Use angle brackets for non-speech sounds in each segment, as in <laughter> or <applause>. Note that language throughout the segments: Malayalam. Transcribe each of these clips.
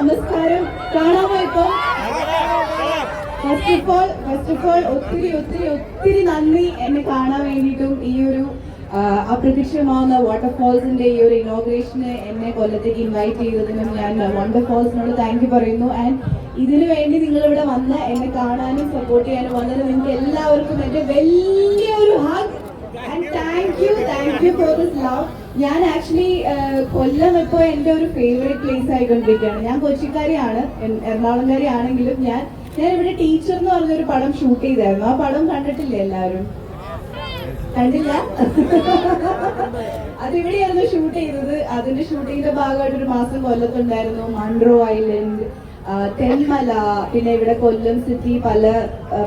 നമസ്കാരം. കാണാമോ ഇപ്പൊ? First of all first of all ഒത്തിരി ഒത്തിരി ഒത്തിരി നന്ദി എന്നെ കാണാൻ വേണ്ടിയിട്ടും ഈ ഒരു അപ്രത്യക്ഷമാവുന്ന വാട്ടർഫോൾസിന്റെ ഈ ഒരു ഇനോഗ്രേഷന് എന്നെ കൊല്ലത്തേക്ക് ഇൻവൈറ്റ് ചെയ്തതിനും ഞാൻ വാട്ടർഫോൾസിനോട് താങ്ക് യു പറയുന്നു. ആൻഡ് ഇതിനു വേണ്ടി നിങ്ങൾ ഇവിടെ വന്ന് എന്നെ കാണാനും സപ്പോർട്ട് ചെയ്യാനും വന്നത് നിങ്ങൾക്ക് എല്ലാവർക്കും എന്റെ വലിയൊരു hug thank you thank you for this love ഞാൻ ആക്ച്വലി കൊല്ലം ഇപ്പോൾ എന്റെ ഒരു ഫേവറേറ്റ് പ്ലേസ് ആയിക്കൊണ്ടിരിക്കുകയാണ് ഞാൻ കൊച്ചിക്കാരിയാണ്. എറണാകുളംകാരി ആണെങ്കിലും ഞാൻ ഞാൻ ഇവിടെ ടീച്ചർ എന്ന് പറഞ്ഞൊരു പടം ഷൂട്ട് ചെയ്തായിരുന്നു. ആ പടം കണ്ടിട്ടില്ല എല്ലാവരും? കണ്ടില്ല? <laughs> അതിവിടെയായിരുന്നു ഷൂട്ട് ചെയ്തത്. അതിന്റെ ഷൂട്ടിങ്ങിന്റെ ഭാഗമായിട്ട് ഒരു മാസം കൊല്ലത്തുണ്ടായിരുന്നു. മൺട്രോ ഐലൻഡ് തെന്മല പിന്നെ ഇവിടെ കൊല്ലം സിറ്റി പല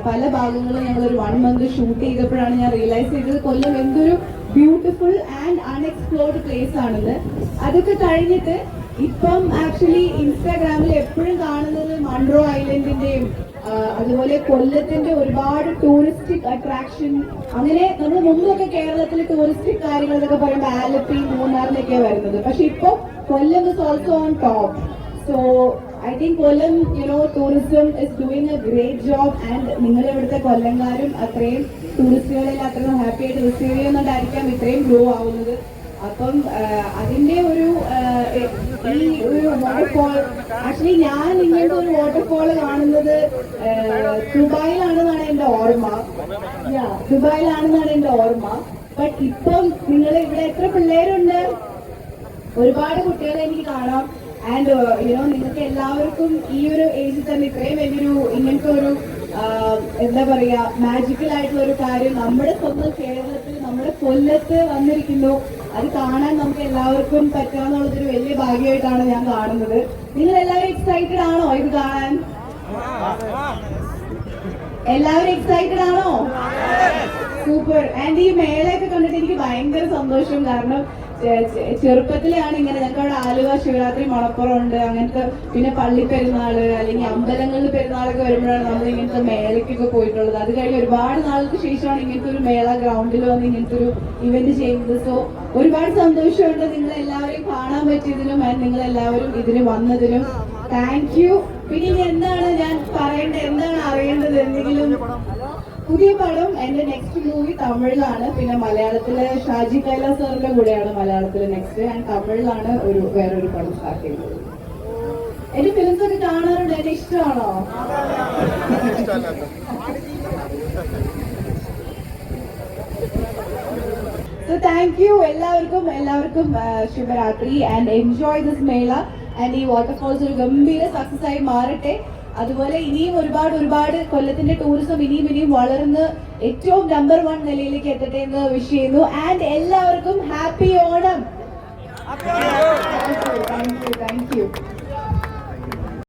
പല ഭാഗങ്ങളും ഞങ്ങൾ ഒരു വൺ മന്ത് ഷൂട്ട് ചെയ്തപ്പോഴാണ് ഞാൻ റിയലൈസ് ചെയ്തത് കൊല്ലം എന്തൊരു ബ്യൂട്ടിഫുൾ ആൻഡ് അൺഎക്സ്പ്ലോർഡ് പ്ലേസ് ആണെന്ന്. അതൊക്കെ കഴിഞ്ഞിട്ട് ഇപ്പം ആക്ച്വലി ഇൻസ്റ്റാഗ്രാമിൽ എപ്പോഴും കാണുന്നത് മൺറോ ഐലൻഡിന്റെയും അതുപോലെ കൊല്ലത്തിന്റെ ഒരുപാട് ടൂറിസ്റ്റിക് അട്രാക്ഷൻ അങ്ങനെ നമ്മൾ മുമ്പൊക്കെ കേരളത്തിൽ ടൂറിസ്റ്റിക് കാര്യങ്ങൾ എന്നൊക്കെ പറയുമ്പോൾ ആലപ്പി മൂന്നാറിലൊക്കെയാണ് വരുന്നത്. പക്ഷെ ഇപ്പൊ Kollam is also on top so I think Kollam you know tourism is doing a great job and നിങ്ങൾ ഇവിടുത്തെ കൊല്ലംകാരും അത്രയും ടൂറിസ്റ്റുകളിൽ അത്രയും ഹാപ്പി ആയിട്ട് റിസീവ് ചെയ്യുന്നുണ്ടായിരിക്കാം ഇത്രയും ഗ്രോ ആവുന്നത്. അപ്പം അതിന്റെ ഒരു ഈ ഒരു വാട്ടർഫോൾ ആക്ച്വലി ഞാൻ ഇങ്ങനത്തെ ഒരു വാട്ടർഫോൾ കാണുന്നത് ദുബായിലാണെന്നാണ് എന്റെ ഓർമ്മ. ദുബായിലാണെന്നാണ് എന്റെ ഓർമ്മ. ബട്ട് ഇപ്പം നിങ്ങൾ ഇവിടെ എത്ര പിള്ളേരുണ്ട്? ഒരുപാട് കുട്ടികളെ എനിക്ക് കാണാം. ആൻഡ് യുനോ നിങ്ങൾക്ക് എല്ലാവർക്കും ഈ ഒരു ഏജിൽ തന്നെ ഇത്രയും വലിയൊരു ഇങ്ങനത്തെ ഒരു എന്താ പറയാ മാജിക്കൽ ആയിട്ടുള്ള ഒരു കാര്യം നമ്മുടെ സ്വന്തം കേരളത്തിൽ നമ്മുടെ കൊല്ലത്ത് വന്നിരിക്കുന്നു. അത് കാണാൻ നമുക്ക് എല്ലാവർക്കും പറ്റാന്നുള്ളതൊരു വലിയ ഭാഗ്യമായിട്ടാണ് ഞാൻ കാണുന്നത്. നിങ്ങൾ എല്ലാവരും എക്സൈറ്റഡ് ആണോ ഇത് കാണാൻ? എല്ലാവരും എക്സൈറ്റഡ് ആണോ? സൂപ്പർ ആൻഡ് ഈ മേളയൊക്കെ കണ്ടിട്ട് എനിക്ക് ഭയങ്കര സന്തോഷം. കാരണം ചെറുപ്പത്തിലാണ് ഇങ്ങനെ ഞങ്ങൾക്ക് അവിടെ ആലുവ ശിവരാത്രി മണപ്പുറം ഉണ്ട് അങ്ങനത്തെ പിന്നെ പള്ളി പെരുന്നാൾ അല്ലെങ്കിൽ അമ്പലങ്ങളിൽ പെരുന്നാളൊക്കെ വരുമ്പോഴാണ് നമ്മൾ ഇങ്ങനത്തെ മേളയ്ക്കൊക്കെ പോയിട്ടുള്ളത്. അത് കഴിഞ്ഞ് ഒരുപാട് നാൾക്ക് ശേഷമാണ് ഇങ്ങനത്തെ ഒരു മേള ഗ്രൗണ്ടിൽ വന്ന് ഇങ്ങനത്തെ ഒരു ഇവന്റ് ചെയ്യുന്നത്. സോ ഒരുപാട് സന്തോഷമുണ്ട് നിങ്ങൾ എല്ലാവരെയും കാണാൻ പറ്റിയതിനും നിങ്ങൾ എല്ലാവരും ഇതിന് വന്നതിനും താങ്ക് യു പിന്നെ ഇനി എന്താണ് ഞാൻ പറയേണ്ടത് പുതിയ പടം എന്റെ നെക്സ്റ്റ് മൂവി തമിഴിലാണ്. പിന്നെ മലയാളത്തിലെ ഷാജി കൈലാസ് സാറിന്റെ കൂടെയാണ് മലയാളത്തിലെ നെക്സ്റ്റ് ആൻഡ് തമിഴിലാണ് ഒരു വേറൊരു പടം സ്റ്റാർട്ട് ചെയ്യുന്നത് എന്റെ ഫിലിംസ് ഒക്കെ കാണാറുണ്ട്. എന്നെ ഇഷ്ടമാണോ? സോ താങ്ക് യു എല്ലാവർക്കും എല്ലാവർക്കും ശുഭരാത്രി. And enjoy this mela. And ഈ വാട്ടർഫോൾസ് ഒരു ഗംഭീര സക്സസ് ആയി മാറട്ടെ. അതുപോലെ ഇനിയും ഒരുപാട് ഒരുപാട് കൊല്ലത്തിന്റെ ടൂറിസം ഇനിയും ഇനിയും വളർന്ന് ഏറ്റവും നമ്പർ വൺ നിലയിലേക്ക് എത്തട്ടെ എന്ന് വിഷ് ചെയ്യുന്നു. ആൻഡ് എല്ലാവർക്കും happy Onam. Thank you thank you